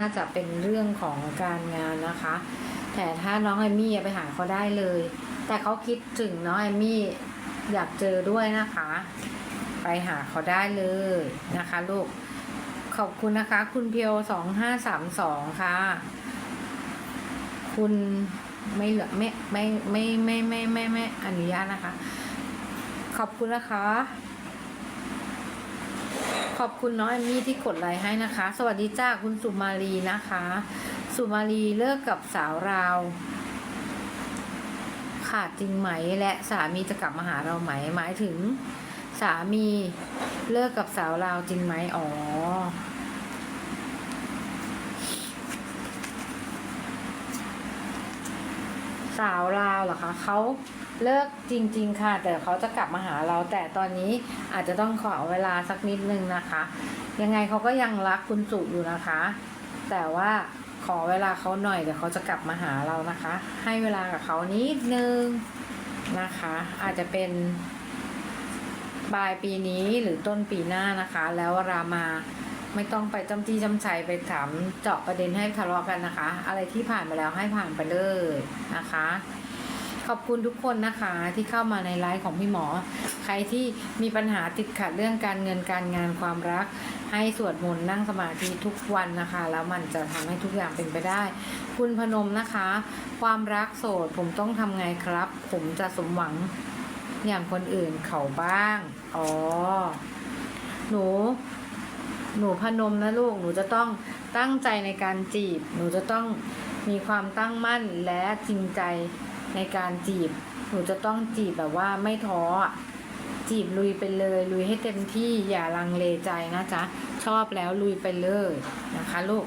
น่าจะเป็นเรื่องของการงานนะคะ แต่ถ้าน้องเอมี่ไปหาเขาได้เลย แต่เขาคิดถึงน้องเอมี่อยากเจอด้วยนะคะ ไปหาเขาได้เลยนะคะลูก ขอบคุณนะคะ คุณเพียวสองห้าสามสองค่ะ คุณไม่เหลือไม่ไม่ไม่ไม่ไม่ไม่ไม่อนุญาตนะคะ ขอบคุณนะคะ ขอบคุณน้องแอมมี่ที่กดไลค์ให้นะคะ สวัสดีจ้าคุณสุมาลีนะคะ สุมาลีเลิกกับสาวราวขาดจริงไหมและสามีจะกลับมาหาเราไหมหมายถึง สามีเลิกกับสาวราวจริงไหมอ๋อ สาวลาวเหรอคะเขาเลิกจริง ๆ ค่ะ แต่เขาจะกลับมาหาเราแต่ตอนนี้อาจจะต้องขอเวลาสักนิดนึงนะคะ ยังไงเขาก็ยังรักคุณสุอยู่นะคะ แต่ว่าขอเวลาเขาหน่อยเดี๋ยวเขาจะกลับมาหาเรานะคะ ให้เวลากับเขานิดนึงนะคะ อาจจะเป็นปลายปีนี้หรือต้นปีหน้านะคะ แล้วรามา ไม่ต้องไปจำจี้จำชัยไปถามเจาะประเด็นให้ทะเลาะกันนะคะ อะไรที่ผ่านไปแล้วให้ผ่านไปเลยนะคะ ขอบคุณทุกคนนะคะที่เข้ามาในไลฟ์ของพี่หมอ ใครที่มีปัญหาติดขัดเรื่องการเงินการงานความรัก ให้สวดมนต์นั่งสมาธิทุกวันนะคะ แล้วมันจะทำให้ทุกอย่างเป็นไปได้ คุณพนมนะคะ ความรักโสดผมต้องทำไงครับ ผมจะสมหวังอย่างคนอื่นเขาบ้าง อ๋อ หนู หนูพนมนะลูก หนูจะต้องตั้งใจในการจีบ หนูจะต้องมีความตั้งมั่นและจริงใจในการจีบ หนูจะต้องจีบแบบว่าไม่ท้อ จีบลุยไปเลย ลุยให้เต็มที่อย่าลังเลใจนะจ๊ะ ชอบแล้วลุยไปเลยนะคะลูก